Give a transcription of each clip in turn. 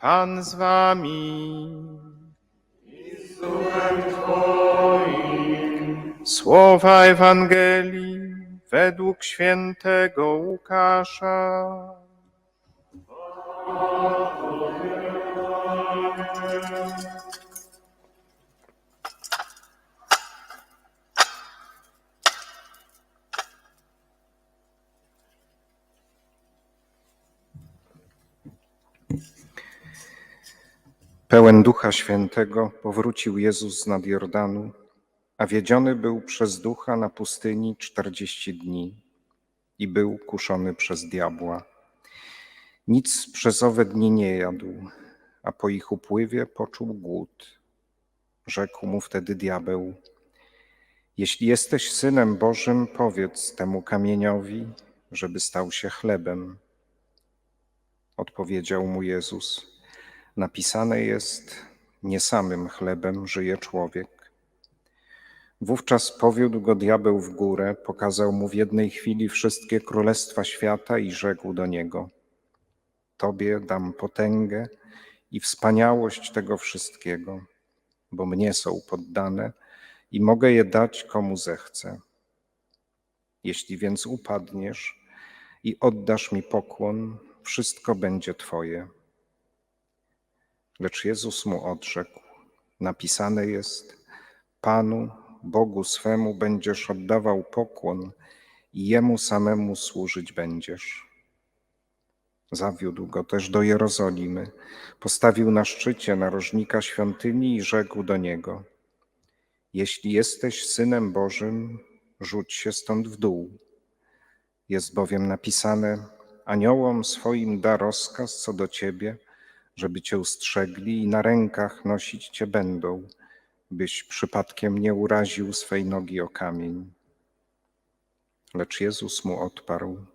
Pan z wami. Słowa Ewangelii według świętego Łukasza. Pełen Ducha Świętego powrócił Jezus z nad Jordanu, a wiedziony był przez Ducha na pustyni czterdzieści dni i był kuszony przez diabła. Nic przez owe dni nie jadł, a po ich upływie poczuł głód. Rzekł mu wtedy diabeł: Jeśli jesteś synem Bożym, powiedz temu kamieniowi, żeby stał się chlebem. Odpowiedział mu Jezus: Napisane jest: Nie samym chlebem żyje człowiek. Wówczas powiódł go diabeł w górę, pokazał mu w jednej chwili wszystkie królestwa świata i rzekł do niego: Tobie dam potęgę i wspaniałość tego wszystkiego, bo mnie są poddane i mogę je dać komu zechcę. Jeśli więc upadniesz i oddasz mi pokłon, wszystko będzie Twoje. Lecz Jezus mu odrzekł: Napisane jest: Panu, Bogu swemu będziesz oddawał pokłon i jemu samemu służyć będziesz. Zawiódł go też do Jerozolimy, postawił na szczycie narożnika świątyni i rzekł do niego: Jeśli jesteś synem Bożym, rzuć się stąd w dół. Jest bowiem napisane: Aniołom swoim da rozkaz co do ciebie żeby cię ustrzegli i na rękach nosić cię będą, byś przypadkiem nie uraził swej nogi o kamień. Lecz Jezus mu odparł: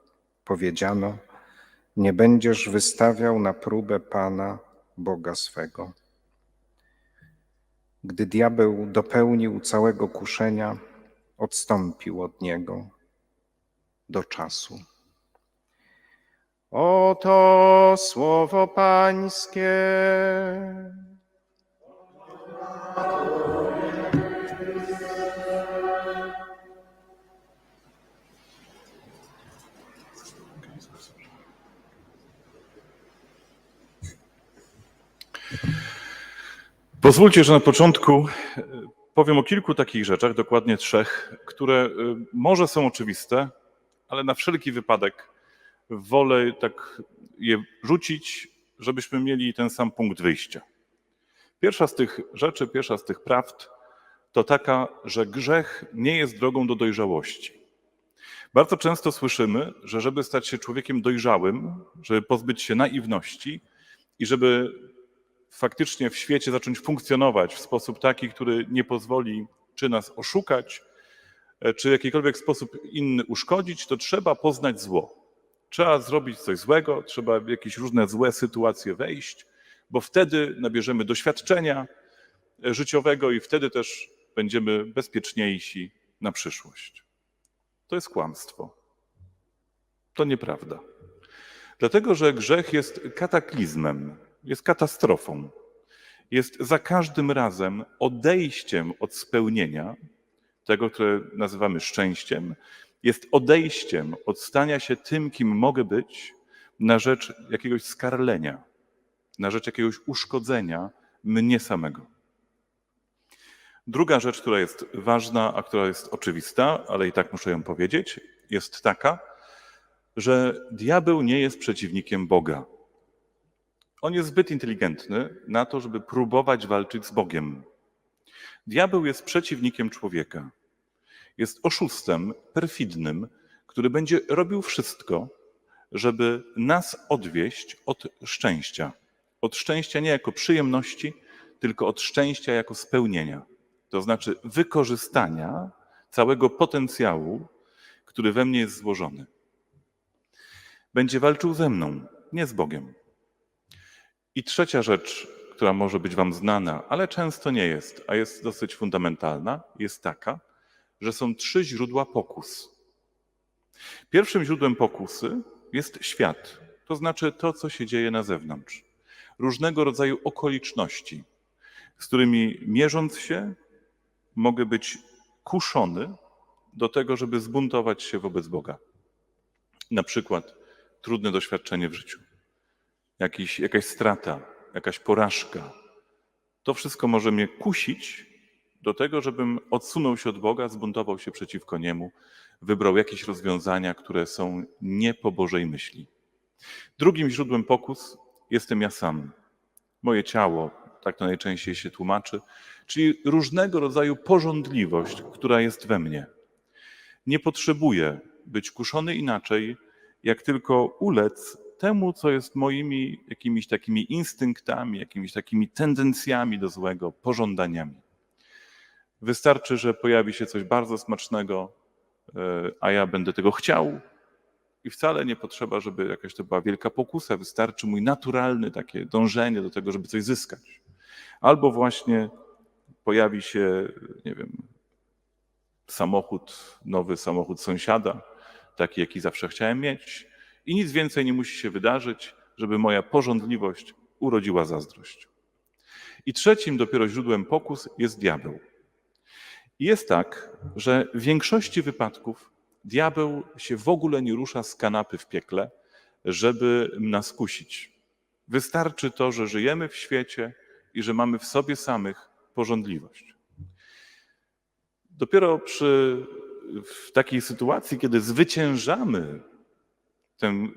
Powiedziano: Nie będziesz wystawiał na próbę Pana, Boga swego. Gdy diabeł dopełnił całego kuszenia, odstąpił od niego do czasu. Oto słowo Pańskie. Pozwólcie, że na początku e, powiem o kilku takich rzeczach, dokładnie trzech, które e, może są oczywiste, ale na wszelki wypadek wolę tak je rzucić, żebyśmy mieli ten sam punkt wyjścia. Pierwsza z tych rzeczy, pierwsza z tych prawd to taka, że grzech nie jest drogą do dojrzałości. Bardzo często słyszymy, że żeby stać się człowiekiem dojrzałym, żeby pozbyć się naiwności i żeby faktycznie w świecie zacząć funkcjonować w sposób taki, który nie pozwoli czy nas oszukać, e, czy w jakikolwiek sposób inny uszkodzić, to trzeba poznać zło. Trzeba zrobić coś złego, trzeba w jakieś różne złe sytuacje wejść, bo wtedy nabierzemy doświadczenia życiowego i wtedy też będziemy bezpieczniejsi na przyszłość. To jest kłamstwo. To nieprawda. Dlatego, że grzech jest kataklizmem, jest katastrofą. Jest za każdym razem odejściem od spełnienia, tego, które nazywamy szczęściem, jest odejściem od stania się tym, kim mogę być, na rzecz jakiegoś skarlenia, na rzecz jakiegoś uszkodzenia mnie samego. Druga rzecz, która jest ważna, a która jest oczywista, ale i tak muszę ją powiedzieć, jest taka, że diabeł nie jest przeciwnikiem Boga. On jest zbyt inteligentny na to, żeby próbować walczyć z Bogiem. Diabeł jest przeciwnikiem człowieka. Jest oszustem, perfidnym, który będzie robił wszystko, żeby nas odwieść od szczęścia. Od szczęścia nie jako przyjemności, tylko od szczęścia jako spełnienia. To znaczy wykorzystania całego potencjału, który we mnie jest złożony. Będzie walczył ze mną, nie z Bogiem. I trzecia rzecz, która może być Wam znana, ale często nie jest, a jest dosyć fundamentalna, jest taka, że są trzy źródła pokus. Pierwszym źródłem pokusy jest świat, to znaczy to, co się dzieje na zewnątrz. różnego rodzaju okoliczności, z którymi mierząc się, mogę być kuszony do tego, żeby zbuntować się wobec Boga. Na przykład trudne doświadczenie w życiu, jakiś, jakaś strata, jakaś porażka. To wszystko może mnie kusić do tego, żebym odsunął się od Boga, zbuntował się przeciwko Niemu, wybrał jakieś rozwiązania, które są nie po Bożej myśli. Drugim źródłem pokus jestem ja sam. Moje ciało, tak to najczęściej się tłumaczy, czyli różnego rodzaju porządliwość, która jest we mnie. Nie potrzebuję być kuszony inaczej, jak tylko ulec temu, co jest moimi jakimiś takimi instynktami, jakimiś takimi tendencjami do złego, pożądaniami. Wystarczy, że pojawi się coś bardzo smacznego, e, a ja będę tego chciał, i wcale nie potrzeba, żeby jakaś to była wielka pokusa, wystarczy mój naturalny takie dążenie do tego, żeby coś zyskać. Albo właśnie pojawi się, nie wiem, samochód, nowy samochód sąsiada, taki, jaki zawsze chciałem mieć, i nic więcej nie musi się wydarzyć, żeby moja porządliwość urodziła zazdrość. I trzecim dopiero źródłem pokus jest diabeł. Jest tak, że w większości wypadków diabeł się w ogóle nie rusza z kanapy w piekle, żeby nas kusić. Wystarczy to, że żyjemy w świecie i że mamy w sobie samych porządliwość. Dopiero przy w takiej sytuacji, kiedy zwyciężamy tę,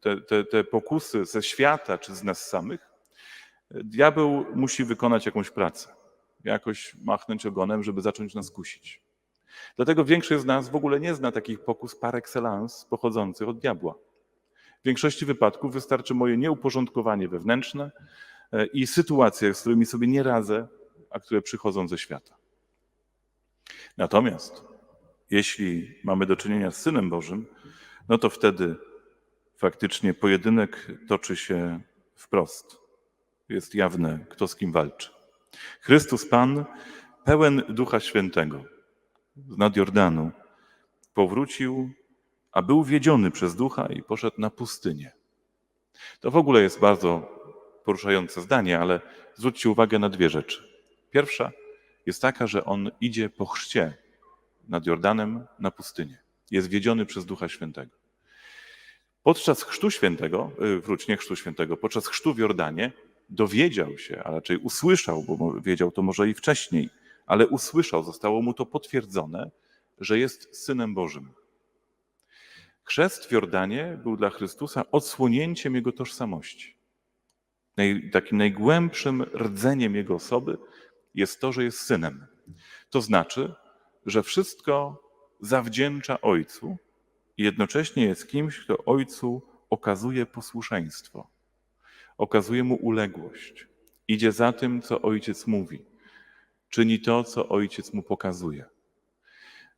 te, te, te pokusy ze świata czy z nas samych, diabeł musi wykonać jakąś pracę, jakoś machnąć ogonem, żeby zacząć nas kusić. Dlatego większość z nas w ogóle nie zna takich pokus par excellence pochodzących od diabła. W większości wypadków wystarczy moje nieuporządkowanie wewnętrzne e, i sytuacje, z którymi sobie nie radzę, a które przychodzą ze świata. Natomiast jeśli mamy do czynienia z Synem Bożym, no to wtedy faktycznie pojedynek toczy się wprost. Jest jawne, kto z kim walczy. Chrystus Pan, pełen Ducha Świętego, nad Jordanu, powrócił, a był wiedziony przez Ducha i poszedł na pustynię. To w ogóle jest bardzo poruszające zdanie, ale zwróćcie uwagę na dwie rzeczy. Pierwsza jest taka, że on idzie po chrzcie nad Jordanem na pustynię. Jest wiedziony przez Ducha Świętego. Podczas chrztu świętego, y, wróć, nie chrztu świętego, podczas chrztu w Jordanie dowiedział się, a raczej usłyszał, bo wiedział to może i wcześniej, ale usłyszał, zostało mu to potwierdzone, że jest Synem Bożym. Chrzest w Jordanie był dla Chrystusa odsłonięciem Jego tożsamości. Naj, takim najgłębszym rdzeniem Jego osoby jest to, że jest Synem. To znaczy, że wszystko zawdzięcza Ojcu i jednocześnie jest kimś, kto Ojcu okazuje posłuszeństwo, okazuje Mu uległość, idzie za tym, co Ojciec mówi, czyni to, co Ojciec Mu pokazuje,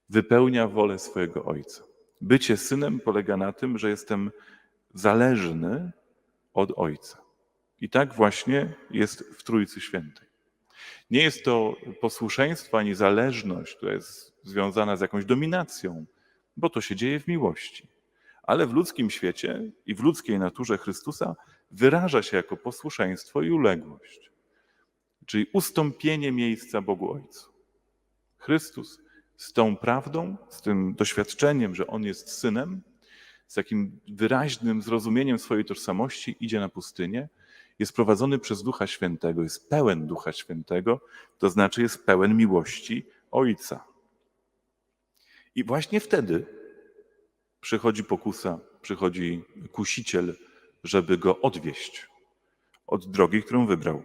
wypełnia wolę swojego Ojca. Bycie synem polega na tym, że jestem zależny od Ojca. I tak właśnie jest w Trójcy Świętej. Nie jest to posłuszeństwo ani zależność, która jest związana z jakąś dominacją, bo to się dzieje w miłości. Ale w ludzkim świecie i w ludzkiej naturze Chrystusa wyraża się jako posłuszeństwo i uległość, czyli ustąpienie miejsca Bogu Ojcu. Chrystus z tą prawdą, z tym doświadczeniem, że On jest synem, z takim wyraźnym zrozumieniem swojej tożsamości idzie na pustynię, jest prowadzony przez Ducha Świętego, jest pełen Ducha Świętego, to znaczy jest pełen miłości Ojca. I właśnie wtedy przychodzi pokusa, przychodzi kusiciel, żeby go odwieść od drogi, którą wybrał.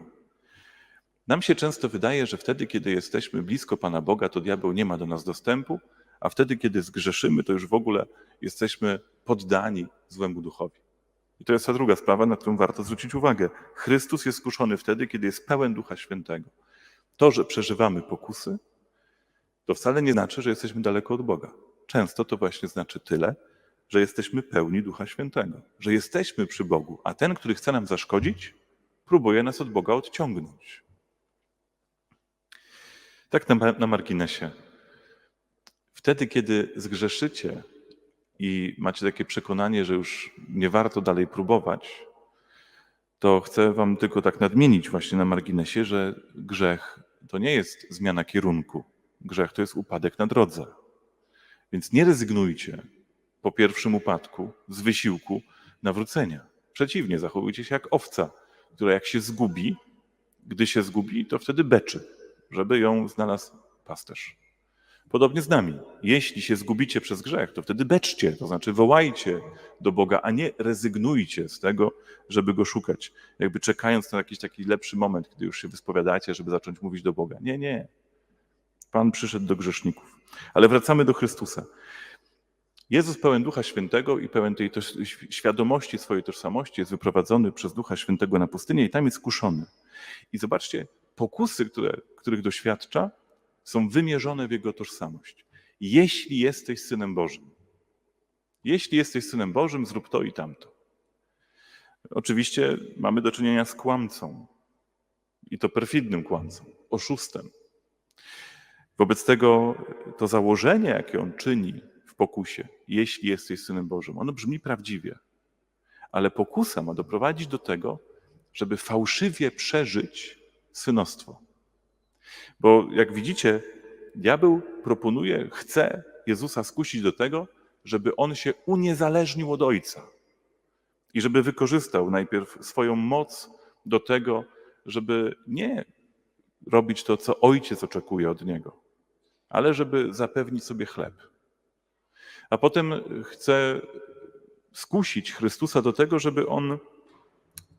Nam się często wydaje, że wtedy, kiedy jesteśmy blisko Pana Boga, to diabeł nie ma do nas dostępu, a wtedy, kiedy zgrzeszymy, to już w ogóle jesteśmy poddani złemu duchowi. I to jest ta druga sprawa, na którą warto zwrócić uwagę. Chrystus jest skuszony wtedy, kiedy jest pełen Ducha Świętego. To, że przeżywamy pokusy, to wcale nie znaczy, że jesteśmy daleko od Boga. Często to właśnie znaczy tyle, że jesteśmy pełni Ducha Świętego, że jesteśmy przy Bogu, a ten, który chce nam zaszkodzić, próbuje nas od Boga odciągnąć. Tak na, na marginesie. Wtedy, kiedy zgrzeszycie i macie takie przekonanie, że już nie warto dalej próbować, to chcę Wam tylko tak nadmienić właśnie na marginesie, że grzech to nie jest zmiana kierunku. Grzech to jest upadek na drodze. Więc nie rezygnujcie po pierwszym upadku z wysiłku nawrócenia. Przeciwnie, zachowujcie się jak owca, która jak się zgubi, gdy się zgubi, to wtedy beczy, żeby ją znalazł pasterz. Podobnie z nami. Jeśli się zgubicie przez grzech, to wtedy beczcie, to znaczy wołajcie do Boga, a nie rezygnujcie z tego, żeby go szukać. Jakby czekając na jakiś taki lepszy moment, kiedy już się wyspowiadacie, żeby zacząć mówić do Boga. Nie, nie. Pan przyszedł do grzeszników. Ale wracamy do Chrystusa. Jezus pełen Ducha Świętego i pełen tej toż, świadomości swojej tożsamości jest wyprowadzony przez Ducha Świętego na pustynię i tam jest kuszony. I zobaczcie, pokusy, które, których doświadcza, są wymierzone w jego tożsamość. Jeśli jesteś synem Bożym, jeśli jesteś synem Bożym, zrób to i tamto. Oczywiście mamy do czynienia z kłamcą i to perfidnym kłamcą, oszustem. Wobec tego to założenie, jakie on czyni pokusie, jeśli jesteś synem Bożym, ono brzmi prawdziwie, ale pokusa ma doprowadzić do tego, żeby fałszywie przeżyć synostwo. Bo jak widzicie, diabeł proponuje, chce Jezusa skusić do tego, żeby on się uniezależnił od Ojca i żeby wykorzystał najpierw swoją moc do tego, żeby nie robić to, co Ojciec oczekuje od niego, ale żeby zapewnić sobie chleb. A potem chce skusić Chrystusa do tego, żeby on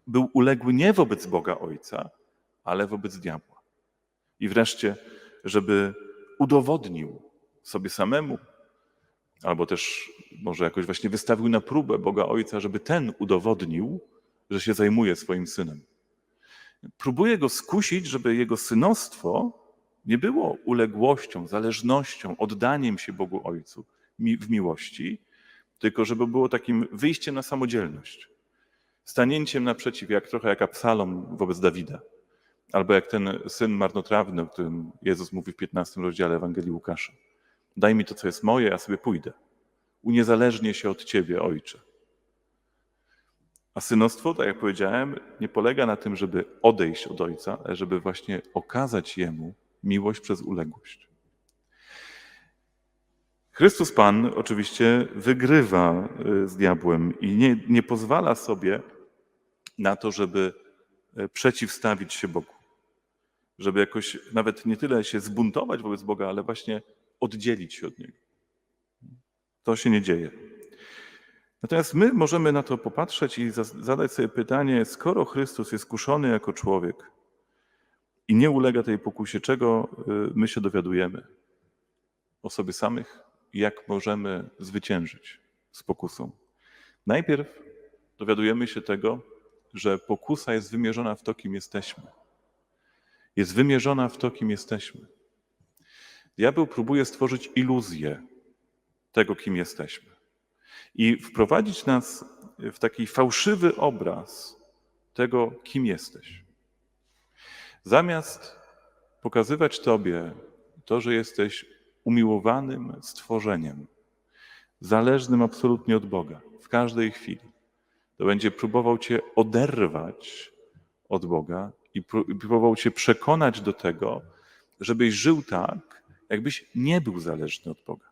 był uległy nie wobec Boga Ojca, ale wobec diabła. I wreszcie, żeby udowodnił sobie samemu, albo też może jakoś właśnie wystawił na próbę Boga Ojca, żeby ten udowodnił, że się zajmuje swoim synem. Próbuje go skusić, żeby jego synostwo nie było uległością, zależnością, oddaniem się Bogu Ojcu w miłości, tylko żeby było takim wyjściem na samodzielność. Stanięciem naprzeciw, jak trochę jak Absalom wobec Dawida. Albo jak ten syn marnotrawny, o którym Jezus mówi w 15 rozdziale Ewangelii Łukasza. Daj mi to, co jest moje, ja sobie pójdę. Uniezależnię się od Ciebie, Ojcze. A synostwo, tak jak powiedziałem, nie polega na tym, żeby odejść od Ojca, ale żeby właśnie okazać Jemu miłość przez uległość. Chrystus Pan oczywiście wygrywa y, z diabłem i nie, nie pozwala sobie na to, żeby y, przeciwstawić się Bogu. Żeby jakoś nawet nie tyle się zbuntować wobec Boga, ale właśnie oddzielić się od Niego. To się nie dzieje. Natomiast my możemy na to popatrzeć i zadać sobie pytanie, skoro Chrystus jest kuszony jako człowiek i nie ulega tej pokusie, czego y, my się dowiadujemy o sobie samych jak możemy zwyciężyć z pokusą? Najpierw dowiadujemy się tego, że pokusa jest wymierzona w to, kim jesteśmy. Jest wymierzona w to, kim jesteśmy. Diabeł próbuje stworzyć iluzję tego, kim jesteśmy i wprowadzić nas w taki fałszywy obraz tego, kim jesteś. Zamiast pokazywać Tobie to, że jesteś umiłowanym stworzeniem, zależnym absolutnie od Boga w każdej chwili, to będzie próbował Cię oderwać od Boga i próbował Cię przekonać do tego, żebyś żył tak, jakbyś nie był zależny od Boga.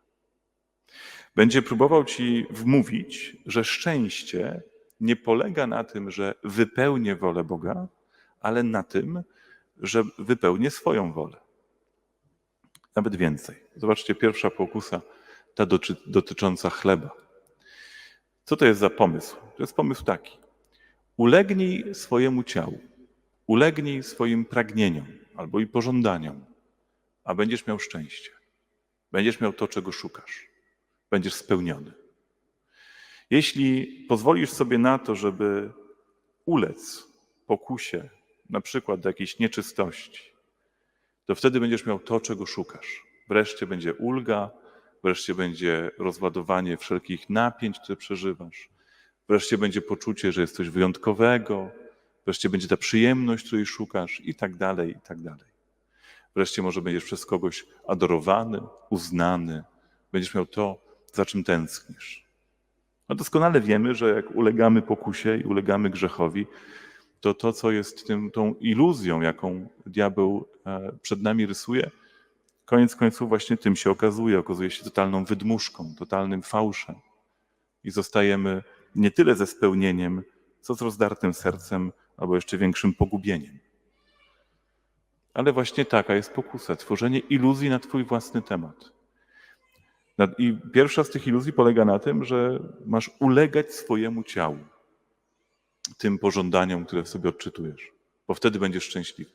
Będzie próbował ci wmówić, że szczęście nie polega na tym, że wypełnię wolę Boga, ale na tym, że wypełnię swoją wolę. Nawet więcej. Zobaczcie, pierwsza pokusa, ta dotycząca chleba. Co to jest za pomysł? To jest pomysł taki. Ulegnij swojemu ciału, ulegnij swoim pragnieniom albo i pożądaniom, a będziesz miał szczęście. Będziesz miał to, czego szukasz będziesz spełniony. Jeśli pozwolisz sobie na to, żeby ulec pokusie, na przykład do jakiejś nieczystości, to wtedy będziesz miał to, czego szukasz. Wreszcie będzie ulga, wreszcie będzie rozładowanie wszelkich napięć, które przeżywasz. Wreszcie będzie poczucie, że jest coś wyjątkowego, wreszcie będzie ta przyjemność, której szukasz, i tak dalej, i tak dalej. Wreszcie może będziesz przez kogoś adorowany, uznany, będziesz miał to, za czym tęsknisz. No doskonale wiemy, że jak ulegamy pokusie i ulegamy grzechowi, to to, co jest tym, tą iluzją, jaką diabeł e, przed nami rysuje, koniec końców właśnie tym się okazuje. Okazuje się totalną wydmuszką, totalnym fałszem. I zostajemy nie tyle ze spełnieniem, co z rozdartym sercem, albo jeszcze większym pogubieniem. Ale właśnie taka jest pokusa tworzenie iluzji na Twój własny temat. I pierwsza z tych iluzji polega na tym, że masz ulegać swojemu ciału, tym pożądaniom, które w sobie odczytujesz, bo wtedy będziesz szczęśliwy.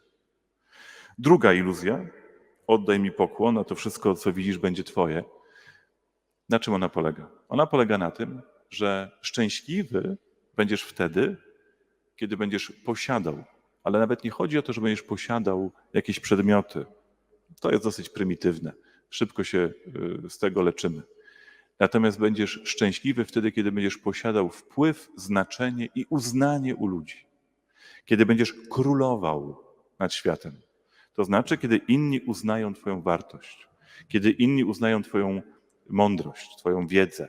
Druga iluzja, oddaj mi pokłon, a to wszystko, co widzisz, będzie Twoje. Na czym ona polega? Ona polega na tym, że szczęśliwy będziesz wtedy, kiedy będziesz posiadał. Ale nawet nie chodzi o to, że będziesz posiadał jakieś przedmioty. To jest dosyć prymitywne. Szybko się y, z tego leczymy. Natomiast będziesz szczęśliwy wtedy, kiedy będziesz posiadał wpływ, znaczenie i uznanie u ludzi. Kiedy będziesz królował nad światem. To znaczy, kiedy inni uznają Twoją wartość, kiedy inni uznają Twoją mądrość, Twoją wiedzę,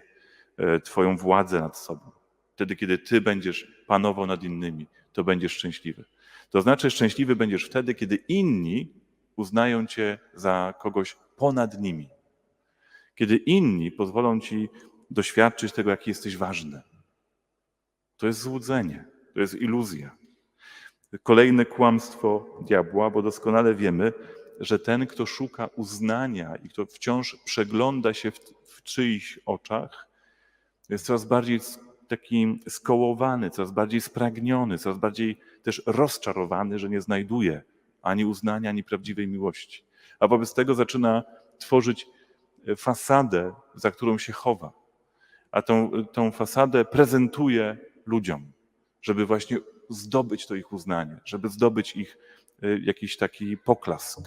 e, Twoją władzę nad sobą. Wtedy, kiedy Ty będziesz panował nad innymi, to będziesz szczęśliwy. To znaczy, szczęśliwy będziesz wtedy, kiedy inni uznają Cię za kogoś ponad nimi. Kiedy inni pozwolą Ci doświadczyć tego, jaki jesteś ważny. To jest złudzenie, to jest iluzja. Kolejne kłamstwo diabła, bo doskonale wiemy, że ten, kto szuka uznania i kto wciąż przegląda się w, w czyichś oczach, jest coraz bardziej taki skołowany, coraz bardziej spragniony, coraz bardziej też rozczarowany, że nie znajduje ani uznania, ani prawdziwej miłości. A wobec tego zaczyna tworzyć fasadę, za którą się chowa. A tą, tą fasadę prezentuje ludziom, żeby właśnie zdobyć to ich uznanie, żeby zdobyć ich e, jakiś taki poklask.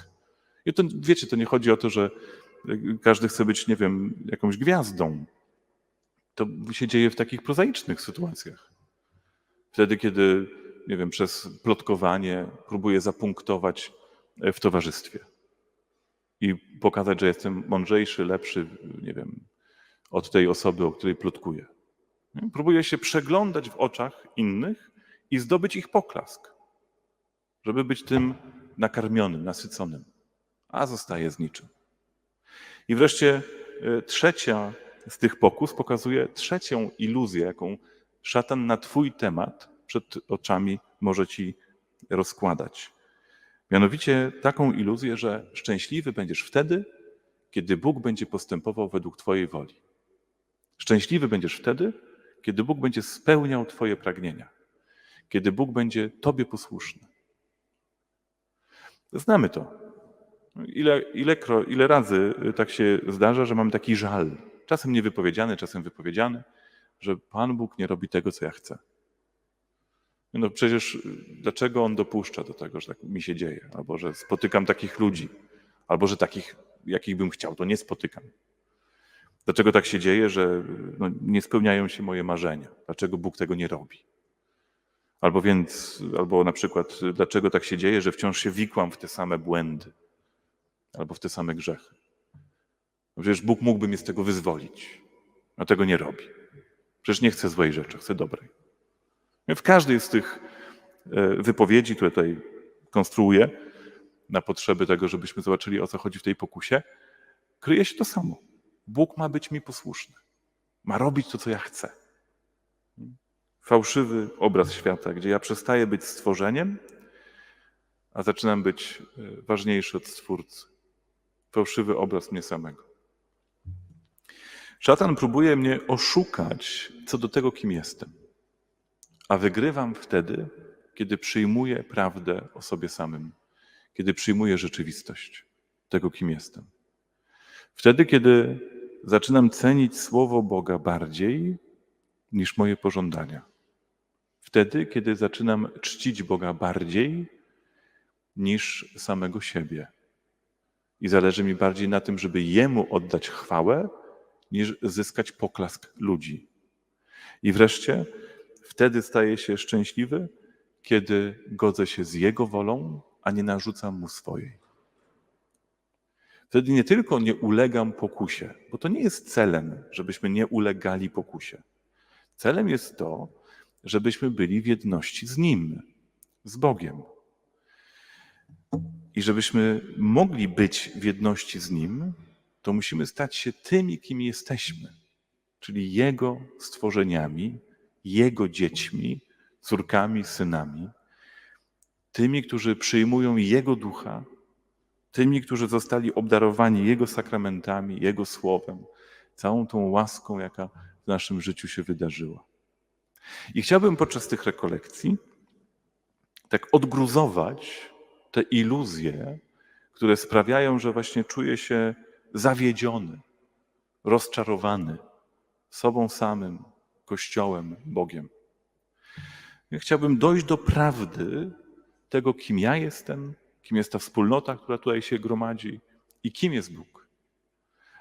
I to, wiecie, to nie chodzi o to, że e, każdy chce być, nie wiem, jakąś gwiazdą. To się dzieje w takich prozaicznych sytuacjach. Wtedy, kiedy, nie wiem, przez plotkowanie próbuję zapunktować e, w towarzystwie i pokazać, że jestem mądrzejszy, lepszy, nie wiem, od tej osoby, o której plotkuję. Próbuję się przeglądać w oczach innych i zdobyć ich poklask, żeby być tym nakarmionym, nasyconym, a zostaje z niczym. I wreszcie e, trzecia z tych pokus pokazuje trzecią iluzję, jaką szatan na Twój temat przed oczami może Ci rozkładać. Mianowicie taką iluzję, że szczęśliwy będziesz wtedy, kiedy Bóg będzie postępował według Twojej woli. Szczęśliwy będziesz wtedy, kiedy Bóg będzie spełniał Twoje pragnienia, kiedy Bóg będzie Tobie posłuszny. Znamy to. Ile, ilekro, ile razy tak się zdarza, że mam taki żal, czasem niewypowiedziany, czasem wypowiedziany, że Pan Bóg nie robi tego, co ja chcę. No przecież dlaczego On dopuszcza do tego, że tak mi się dzieje, albo że spotykam takich ludzi, albo że takich, jakich bym chciał, to nie spotykam. Dlaczego tak się dzieje, że no, nie spełniają się moje marzenia? Dlaczego Bóg tego nie robi? Albo więc, albo na przykład, dlaczego tak się dzieje, że wciąż się wikłam w te same błędy, albo w te same grzechy? No Przecież Bóg mógłby mnie z tego wyzwolić, a tego nie robi. Przecież nie chce złej rzeczy, chce dobrej. W każdej z tych e, wypowiedzi, które tutaj konstruuję na potrzeby tego, żebyśmy zobaczyli, o co chodzi w tej pokusie, kryje się to samo. Bóg ma być mi posłuszny. Ma robić to, co ja chcę. Fałszywy obraz świata, gdzie ja przestaję być stworzeniem, a zaczynam być e, ważniejszy od Stwórcy. Fałszywy obraz mnie samego. Szatan próbuje mnie oszukać co do tego, kim jestem. A wygrywam wtedy, kiedy przyjmuję prawdę o sobie samym, kiedy przyjmuję rzeczywistość tego, kim jestem. Wtedy, kiedy zaczynam cenić Słowo Boga bardziej niż moje pożądania. Wtedy, kiedy zaczynam czcić Boga bardziej niż samego siebie. I zależy mi bardziej na tym, żeby Jemu oddać chwałę, niż zyskać poklask ludzi. I wreszcie wtedy staję się szczęśliwy, kiedy godzę się z Jego wolą, a nie narzucam Mu swojej. Wtedy nie tylko nie ulegam pokusie, bo to nie jest celem, żebyśmy nie ulegali pokusie. Celem jest to, żebyśmy byli w jedności z Nim, z Bogiem. I żebyśmy mogli być w jedności z Nim, to musimy stać się tymi, kim jesteśmy, czyli Jego stworzeniami, Jego dziećmi, córkami, synami, tymi, którzy przyjmują Jego ducha, tymi, którzy zostali obdarowani Jego sakramentami, Jego słowem, całą tą łaską, jaka w naszym życiu się wydarzyła. I chciałbym podczas tych rekolekcji tak odgruzować te iluzje, które sprawiają, że właśnie czuję się zawiedziony, rozczarowany sobą samym, Kościołem, Bogiem. Ja chciałbym dojść do prawdy tego, kim ja jestem, kim jest ta wspólnota, która tutaj się gromadzi i kim jest Bóg.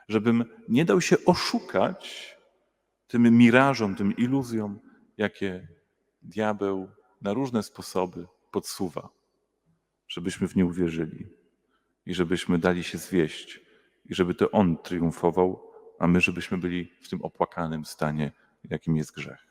Żebym nie dał się oszukać tym mirażom, tym iluzjom, jakie diabeł na różne sposoby podsuwa, żebyśmy w nie uwierzyli i żebyśmy dali się zwieść i żeby to On triumfował, a my żebyśmy byli w tym opłakanym stanie, jakim jest grzech.